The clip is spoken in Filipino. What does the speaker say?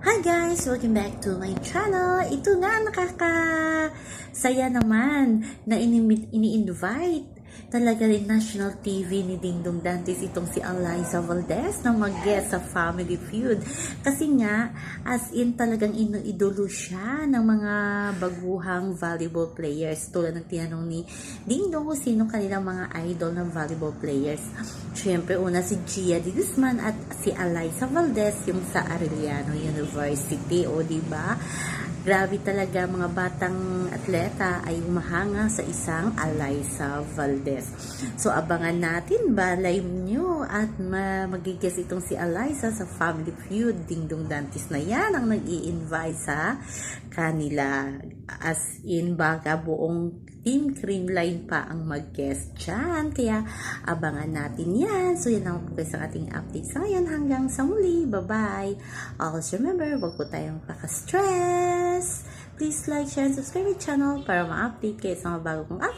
Hi guys! Welcome back to my channel. Ito nga, nakaka saya naman na ini- ini-invite talaga rin national TV ni Ding Dong Dantes itong si Eliza Valdez na mag-guest sa Family Feud. Kasi nga, as in talagang inoidolo siya ng mga baguhang volleyball players. Tulad ng tinanong ni Ding Dong kung sino kanilang mga idol ng volleyball players. Siyempre, una si Gia de Guzman at si Eliza Valdez yung sa Arellano University. O, di ba? Grabe talaga mga batang atleta ay umahanga sa isang Eliza Valdez. So abangan natin ba live nyo at ma magigis itong si Eliza sa Family Feud. Ding Dong Dantes na yan ang nag invite sa kanila. As in baga buong Team Creamline pa ang mag-guest dyan. Kaya abangan natin yan. So yan ang po sa ating update sa ngayon. Hanggang sa muli. Bye-bye. Always remember, wag po tayong kaka-stress. Please like, share, and subscribe my channel para ma-update kayo sa mga bago kong update.